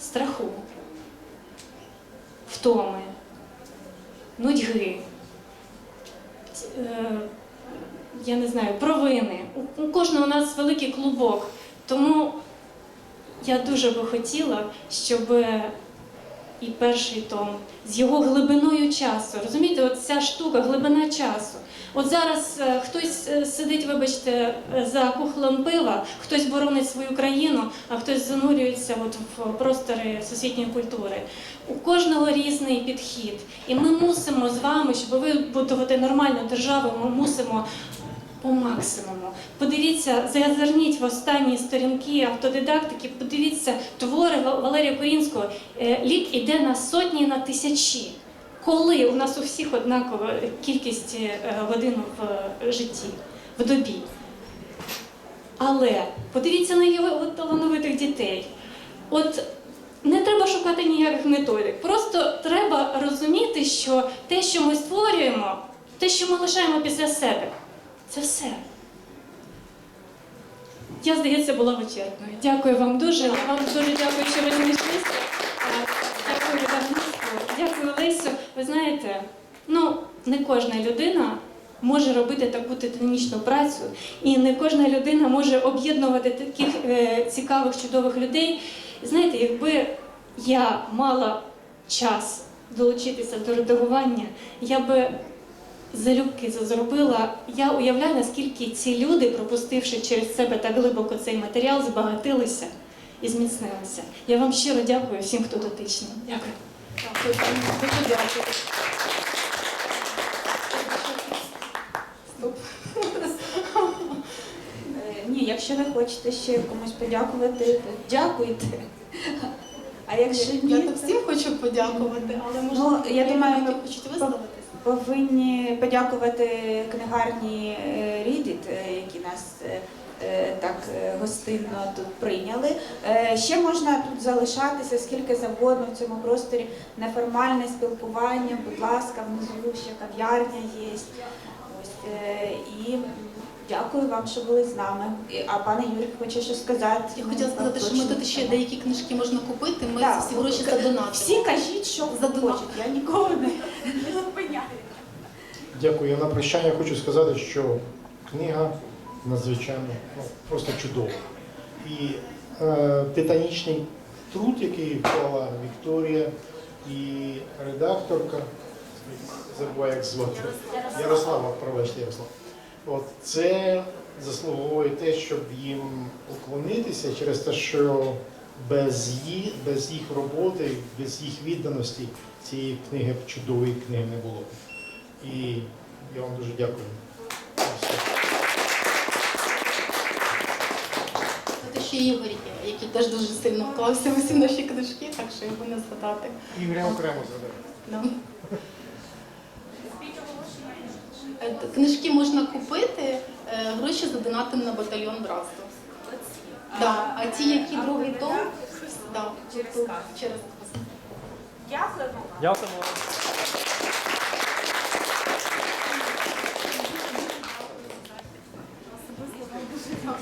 страху, втоми, нудьги, е, я не знаю, провини. У- У кожного у нас великий клубок. Тому я дуже би хотіла, щоб і перший том з його глибиною часу. Розумієте, от ця штука, глибина часу. От зараз е, хтось е, сидить, вибачте, е, за кухлем пива, хтось боронить свою країну, а хтось занурюється от в простори всесвітньої культури. У кожного різний підхід. І ми мусимо з вами, щоб вибудувати нормальну державу, ми мусимо по максимуму. Подивіться, зазирніть в останні сторінки автодидактики, подивіться твори Валерія Корінського. Е, Лік іде на сотні, на тисячі. Коли у нас у всіх однакова кількість е, годин в е, житті, в добі. Але подивіться на його талановитих дітей. От не треба шукати ніяких методик. Просто треба розуміти, що те, що ми створюємо, те, що ми лишаємо після себе, це все. Я, здається, була вичерпною. Дякую вам дуже. Я вам дуже дякую, що ви знайшлися. Дякую видавництву. Дякую Лесю. Ви знаєте, ну не кожна людина може робити таку титанічну працю, і не кожна людина може об'єднувати таких е, цікавих, чудових людей. Знаєте, якби я мала час долучитися до редагування, я би залюбки це зробила. Я уявляю, наскільки ці люди, пропустивши через себе так глибоко цей матеріал, збагатилися і зміцнилися. Я вам щиро дякую всім, хто дотичний. Дякую. Дякую. Дуже дякую. Е, Ні, якщо ви хочете ще комусь подякувати, дякуйте. А якщо Я ні, так всім хочу подякувати, але може Ну, я думаю, ви хочете висловитися? Повинні подякувати книгарні е, Рідіт, е, які нас е, так гостинно тут прийняли. Ще можна тут залишатися скільки завгодно в цьому просторі. Неформальне спілкування, будь ласка, внизу ще кав'ярня є. Ось, і дякую вам, що були з нами. А пане Юрій хоче щось сказати. Я хотіла сказати, що ми тут ще деякі книжки можна купити, ми Так, всі гроші задонатимо. Всі кажіть, що Задонат. хочуть. Я нікого не, не зупиняю. Дякую. Я на прощання хочу сказати, що книга надзвичайно ну, просто чудова. І е, титанічний труд, який вклала Вікторія і редакторка, забуваю, як звати. Ярослава, пробачте, Ярослав. От це заслуговує те, щоб їм уклонитися через те, що без їх, без їх роботи, без їх відданості цієї книги чудової книги не було. І я вам дуже дякую. за все. Це ще Ігор який теж дуже сильно вклався в усі наші книжки, так що його не згадати. Ігоря окремо згадаю. Е, Книжки можна купити, е, гроші задонатимо на батальйон братства. Да. А ті, які другий том, да, через касу. Дякуємо. Дякуємо.